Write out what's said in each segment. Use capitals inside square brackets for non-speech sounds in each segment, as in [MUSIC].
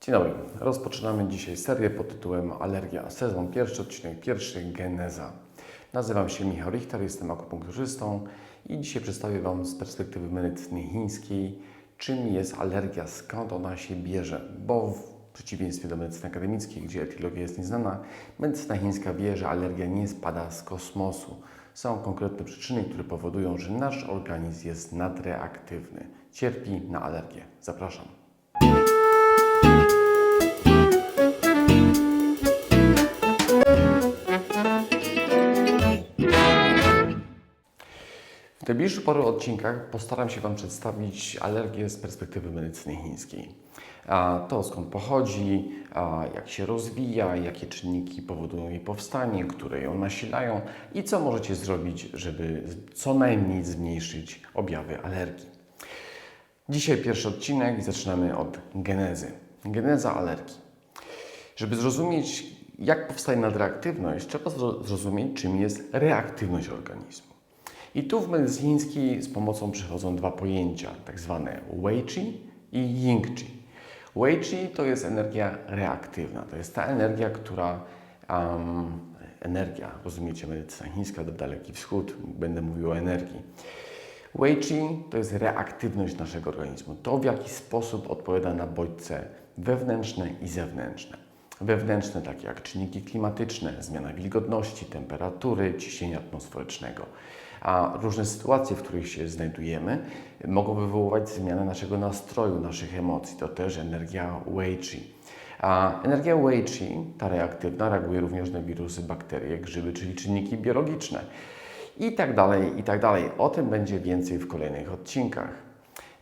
Dzień dobry. Rozpoczynamy dzisiaj serię pod tytułem Alergia. Sezon pierwszy, odcinek pierwszy, geneza. Nazywam się Michał Richter, jestem akupunkturzystą i dzisiaj przedstawię Wam z perspektywy medycyny chińskiej, czym jest alergia, skąd ona się bierze, bo w przeciwieństwie do medycyny akademickiej, gdzie etiologia jest nieznana, medycyna chińska wie, że alergia nie spada z kosmosu. Są konkretne przyczyny, które powodują, że nasz organizm jest nadreaktywny, cierpi na alergię. Zapraszam. Najbliższych paru odcinkach postaram się Wam przedstawić alergię z perspektywy medycyny chińskiej. To skąd pochodzi, jak się rozwija, jakie czynniki powodują jej powstanie, które ją nasilają i co możecie zrobić, żeby co najmniej zmniejszyć objawy alergii. Dzisiaj pierwszy odcinek i zaczynamy od genezy. Geneza alergii. Żeby zrozumieć, jak powstaje nadreaktywność, trzeba zro- zrozumieć, czym jest reaktywność organizmu. I tu w medycynie chińskiej z pomocą przychodzą dwa pojęcia, tak zwane Wei Qi i Ying Qi. Wei Qi to jest energia reaktywna, to jest ta energia, która um, energia, rozumiecie, medycyna chińska, Daleki Wschód, będę mówił o energii. Wei Qi to jest reaktywność naszego organizmu, to w jaki sposób odpowiada na bodźce wewnętrzne i zewnętrzne. Wewnętrzne takie jak czynniki klimatyczne, zmiana wilgotności, temperatury, ciśnienia atmosferycznego. A różne sytuacje, w których się znajdujemy, mogą wywoływać zmianę naszego nastroju, naszych emocji. To też energia Wei Qi. A energia Wei Qi, ta reaktywna, reaguje również na wirusy, bakterie, grzyby, czyli czynniki biologiczne. I tak dalej, i tak dalej. O tym będzie więcej w kolejnych odcinkach.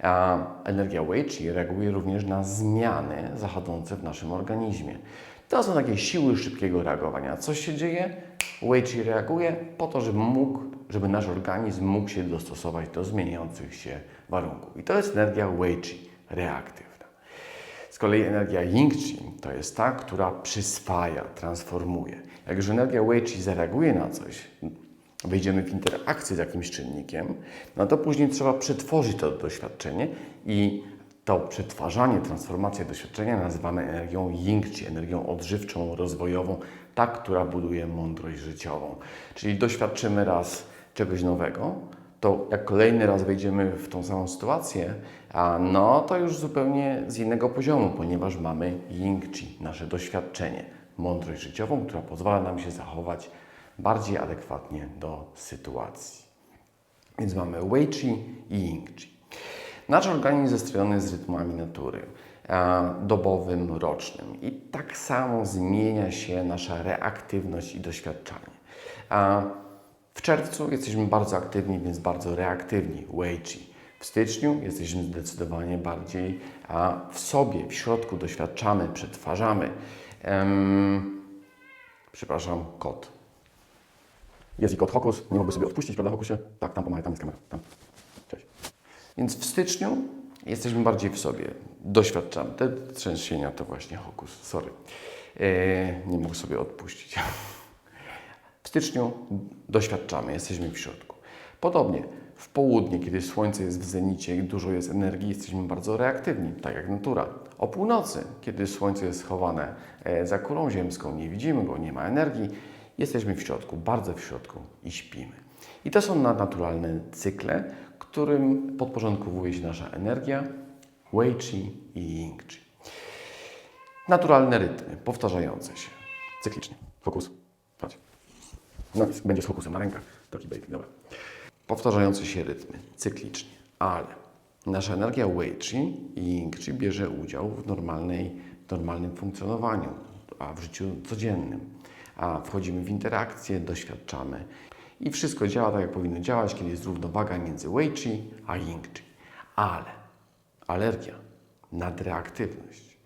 A energia Wei Qi reaguje również na zmiany zachodzące w naszym organizmie. To są takie siły szybkiego reagowania. Coś się dzieje, Wei Qi reaguje po to, żeby, mógł, żeby nasz organizm mógł się dostosować do zmieniających się warunków. I to jest energia Wei Qi, reaktywna. Z kolei energia Ying Qi to jest ta, która przyswaja, transformuje. Jak już energia Wei Qi zareaguje na coś, wejdziemy w interakcję z jakimś czynnikiem, no to później trzeba przetworzyć to doświadczenie i to przetwarzanie, transformację doświadczenia nazywamy energią Ying Qi, energią odżywczą, rozwojową, ta, która buduje mądrość życiową. Czyli doświadczymy raz czegoś nowego, to jak kolejny raz wejdziemy w tą samą sytuację, a no to już zupełnie z innego poziomu, ponieważ mamy Ying Qi, nasze doświadczenie, mądrość życiową, która pozwala nam się zachować bardziej adekwatnie do sytuacji. Więc mamy Wei Qi i Ying Qi. Nasz organizm zestrojony jest z rytmami natury, dobowym, rocznym. I tak samo zmienia się nasza reaktywność i doświadczanie. W czerwcu jesteśmy bardzo aktywni, więc bardzo reaktywni, Wei Qi. W styczniu jesteśmy zdecydowanie bardziej w sobie, w środku doświadczamy, przetwarzamy. Przepraszam, kot. Jest i kot Hokus, nie mógłby sobie odpuścić, prawda Hokusie? Tak, tam pomaga, tam jest kamera. Tam. Więc w styczniu jesteśmy bardziej w sobie, doświadczamy. Te trzęsienia to właśnie Hokus, sorry. E, nie mógł sobie odpuścić. [LAUGHS] W styczniu doświadczamy, jesteśmy w środku. Podobnie w południe, kiedy słońce jest w zenicie dużo jest energii, jesteśmy bardzo reaktywni, tak jak natura. O północy, kiedy słońce jest schowane e, za kulą ziemską, nie widzimy go, nie ma energii, jesteśmy w środku, bardzo w środku i śpimy. I to są naturalne cykle, którym podporządkowuje się nasza energia, Wei Qi i Ying Qi. Naturalne rytmy, powtarzające się, cyklicznie. Fokus, chodź. No, będzie z fokusem na rękach. Taki baby, dobra. Powtarzające się rytmy, cyklicznie, ale nasza energia Wei Qi i Ying Qi bierze udział w, normalnej, normalnym funkcjonowaniu, a w życiu codziennym. A wchodzimy w interakcje, doświadczamy. I wszystko działa tak, jak powinno działać, kiedy jest równowaga między Wei Qi a Ying Qi. Ale alergia, nadreaktywność.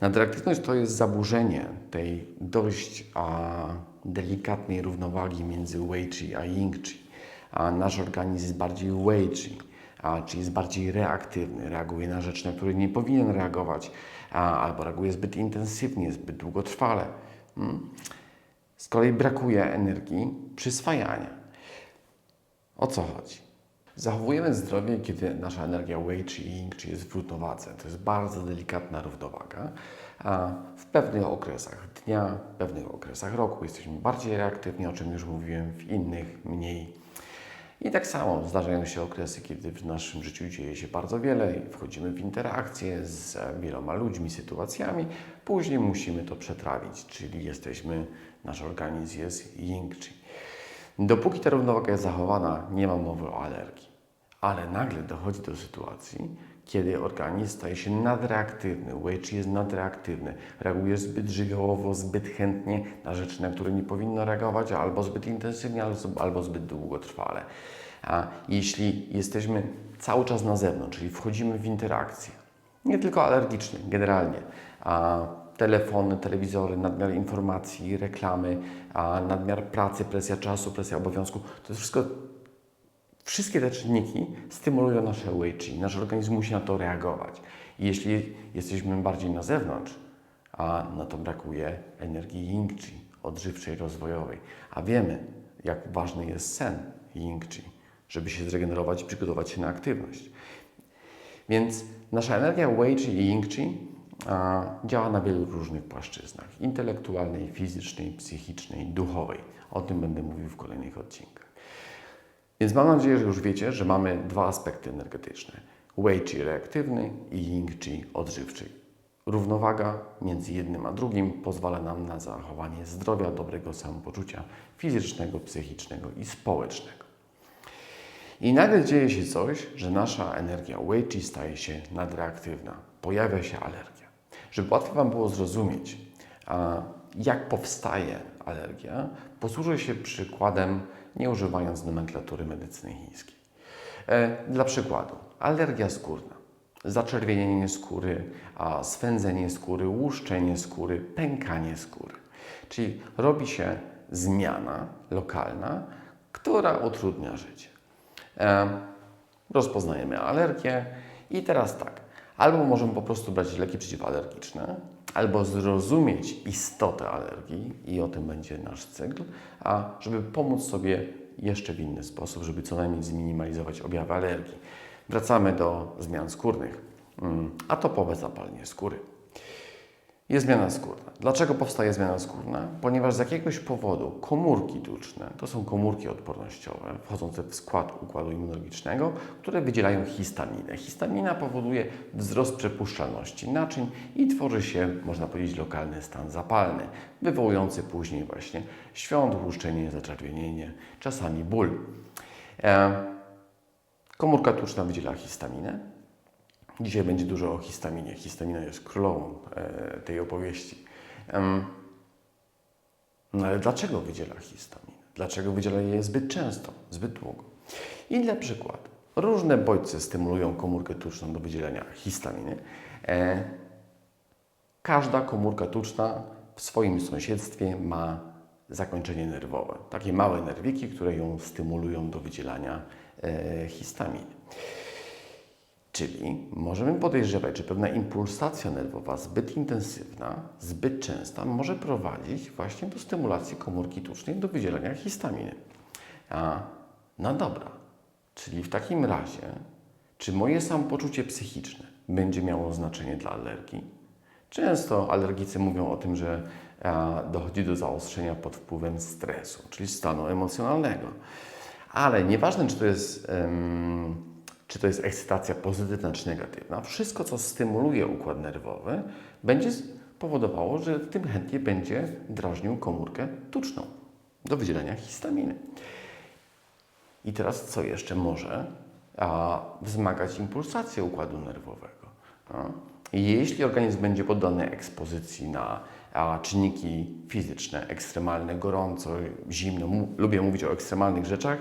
Nadreaktywność to jest zaburzenie tej dość a, delikatnej równowagi między Wei Qi a Ying Qi. A nasz organizm jest bardziej Wei Qi, a, czyli jest bardziej reaktywny, reaguje na rzeczy, na które nie powinien reagować, a, albo reaguje zbyt intensywnie, zbyt długotrwale. Mm. Z kolei brakuje energii przyswajania. O co chodzi? Zachowujemy zdrowie, kiedy nasza energia Wei i Ying Qi jest w równowadze. To jest bardzo delikatna równowaga. a w pewnych okresach dnia, w pewnych okresach roku jesteśmy bardziej reaktywni, o czym już mówiłem, w innych mniej. I tak samo zdarzają się okresy, kiedy w naszym życiu dzieje się bardzo wiele i wchodzimy w interakcje z wieloma ludźmi, sytuacjami. Później musimy to przetrawić, czyli jesteśmy, nasz organizm jest yin-chi. Dopóki ta równowaga jest zachowana, nie ma mowy o alergii. Ale nagle dochodzi do sytuacji, kiedy organizm staje się nadreaktywny, Wei jest nadreaktywny, reaguje zbyt żywiołowo, zbyt chętnie na rzeczy, na które nie powinno reagować, albo zbyt intensywnie, albo- zbyt długotrwale. A jeśli jesteśmy cały czas na zewnątrz, czyli wchodzimy w interakcje, nie tylko alergiczne, generalnie, a telefony, telewizory, nadmiar informacji, reklamy, a nadmiar pracy, presja czasu, presja obowiązku, to jest wszystko Wszystkie te czynniki stymulują nasze Chi. Nasz organizm musi na to reagować. I jeśli jesteśmy bardziej na zewnątrz, a na to brakuje energii Yin Chi, odżywczej, rozwojowej. A wiemy, jak ważny jest sen Yin Chi, żeby się zregenerować i przygotować się na aktywność. Więc nasza energia Wei Chi i Yin Chi a, działa na wielu różnych płaszczyznach. Intelektualnej, fizycznej, psychicznej, duchowej. O tym będę mówił w kolejnych odcinkach. Więc mam nadzieję, że już wiecie, że mamy dwa aspekty energetyczne. Wei Chi reaktywny i Yin Chi odżywczy. Równowaga między jednym a drugim pozwala nam na zachowanie zdrowia, dobrego samopoczucia fizycznego, psychicznego i społecznego. I nagle dzieje się coś, że nasza energia Wei Chi staje się nadreaktywna. Pojawia się alergia. Żeby łatwiej Wam było zrozumieć, jak powstaje alergia, posłużę się przykładem, nie używając nomenklatury medycyny chińskiej. E, Dla przykładu, alergia skórna, zaczerwienienie skóry, swędzenie skóry, łuszczenie skóry, pękanie skóry. Czyli robi się zmiana lokalna, która utrudnia życie. E, rozpoznajemy alergię i teraz tak, albo możemy po prostu brać leki przeciwalergiczne, albo zrozumieć istotę alergii i o tym będzie nasz cykl, a żeby pomóc sobie jeszcze w inny sposób, żeby co najmniej zminimalizować objawy alergii. Wracamy do zmian skórnych. Mm, Atopowe zapalenie skóry. Jest zmiana skórna. Dlaczego powstaje zmiana skórna? Ponieważ z jakiegoś powodu komórki tuczne, to są komórki odpornościowe wchodzące w skład układu immunologicznego, które wydzielają histaminę. Histamina powoduje wzrost przepuszczalności naczyń i tworzy się, można powiedzieć, lokalny stan zapalny, wywołujący później właśnie świąt, łuszczenie, zaczerwienienie, czasami ból. E, komórka tuczna wydziela histaminę, Dzisiaj będzie dużo o histaminie. Histamina jest królową e, tej opowieści. Em, no ale dlaczego wydziela histaminę? Dlaczego wydziela je zbyt często, zbyt długo? I dla przykładu, różne bodźce stymulują komórkę tuczną do wydzielenia histaminy. E, każda komórka tuczna w swoim sąsiedztwie ma zakończenie nerwowe. Takie małe nerwiki, które ją stymulują do wydzielania e, histaminy. Czyli możemy podejrzewać, że pewna impulsacja nerwowa zbyt intensywna, zbyt częsta może prowadzić właśnie do stymulacji komórki tucznej do wydzielania histaminy. A, no dobra, czyli w takim razie, czy moje samopoczucie psychiczne będzie miało znaczenie dla alergii? Często alergicy mówią o tym, że dochodzi do zaostrzenia pod wpływem stresu, czyli stanu emocjonalnego. Ale nieważne, czy to jest, czy to jest ekscytacja pozytywna czy negatywna, wszystko, co stymuluje układ nerwowy, będzie powodowało, że tym chętnie będzie drażnił komórkę tuczną do wydzielenia histaminy. I teraz co jeszcze może a, wzmagać impulsację układu nerwowego? Jeśli organizm będzie poddany ekspozycji na a, czynniki fizyczne, ekstremalne, gorąco, zimno, lubię mówić o ekstremalnych rzeczach,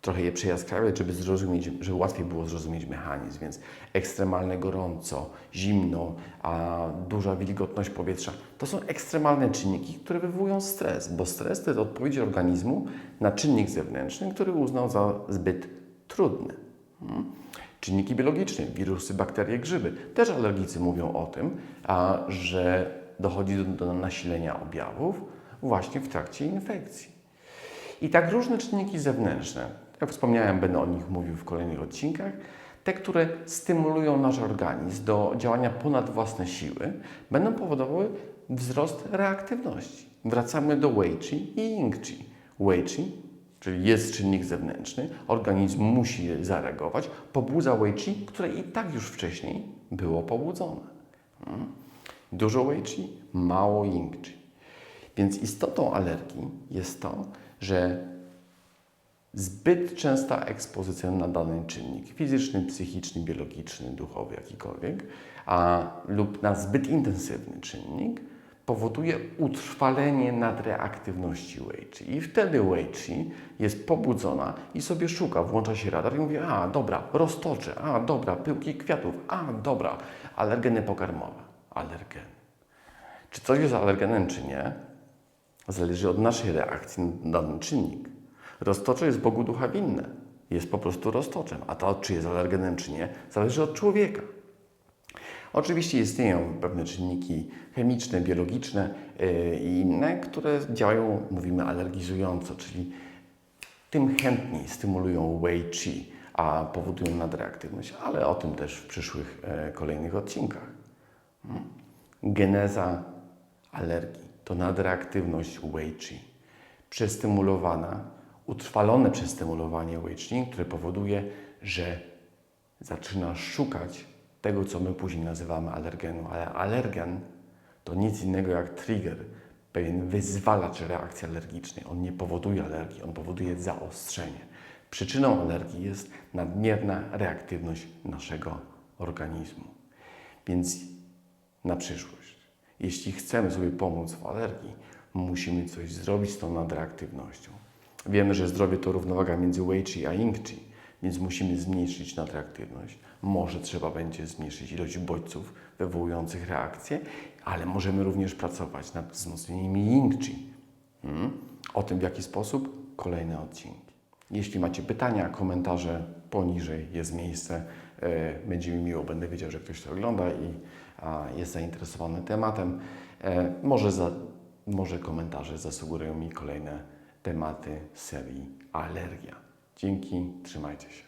trochę je przejaskrawiać, żeby zrozumieć, żeby łatwiej było zrozumieć mechanizm, więc ekstremalne gorąco, zimno, a duża wilgotność powietrza, to są ekstremalne czynniki, które wywołują stres, bo stres to jest odpowiedź organizmu na czynnik zewnętrzny, który uznał za zbyt trudny. Hmm. Czynniki biologiczne, wirusy, bakterie, grzyby. Też alergicy mówią o tym, a, że dochodzi do, do nasilenia objawów właśnie w trakcie infekcji. I tak różne czynniki zewnętrzne, jak wspomniałem, będę o nich mówił w kolejnych odcinkach, Te, które stymulują nasz organizm do działania ponad własne siły, będą powodowały wzrost reaktywności. Wracamy do Wei Chi i Ying Chi. Wei Chi, czyli jest czynnik zewnętrzny, organizm musi zareagować, pobudza Wei Chi, które i tak już wcześniej było pobudzone. Mm. Dużo Wei Chi, mało Ying Chi. Więc istotą alergii jest to, że zbyt częsta ekspozycja na dany czynnik fizyczny, psychiczny, biologiczny, duchowy, jakikolwiek, a, lub na zbyt intensywny czynnik powoduje utrwalenie nadreaktywności Wei Chi. I wtedy Wei Chi jest pobudzona i sobie szuka, włącza się radar i mówi, a dobra, roztocze, a dobra, pyłki kwiatów, a dobra, alergeny pokarmowe, alergeny. Czy coś jest alergenem, czy nie, zależy od naszej reakcji na dany czynnik. Roztocze jest Bogu ducha winne. Jest po prostu roztoczem. A to, czy jest alergenem, czy nie, zależy od człowieka. Oczywiście istnieją pewne czynniki chemiczne, biologiczne yy, i inne, które działają, mówimy, alergizująco, czyli tym chętniej stymulują Wei Chi, a powodują nadreaktywność, ale o tym też w przyszłych e, kolejnych odcinkach. Mm. Geneza alergii to nadreaktywność Wei Chi, przestymulowana, utrwalone przestymulowanie Wei Chi, które powoduje, że zaczyna szukać tego, co my później nazywamy alergenu, ale alergen to nic innego jak trigger, pewien wyzwalacz reakcji alergicznej. On nie powoduje alergii, on powoduje zaostrzenie. Przyczyną alergii jest nadmierna reaktywność naszego organizmu. Więc na przyszłość, jeśli chcemy sobie pomóc w alergii, musimy coś zrobić z tą nadreaktywnością. Wiemy, że zdrowie to równowaga między Wei Chi a Ying Chi, więc musimy zmniejszyć nadreaktywność. Może trzeba będzie zmniejszyć ilość bodźców wywołujących reakcję, ale możemy również pracować nad wzmocnieniem Ying Chi. Hmm? O tym, w jaki sposób, kolejne odcinki. Jeśli macie pytania, komentarze, poniżej jest miejsce. E, Będzie mi miło, będę wiedział, że ktoś to ogląda i jest zainteresowany tematem. E, Może, za, może komentarze zasugerują mi kolejne tematy serii Alergia. Dzięki, trzymajcie się.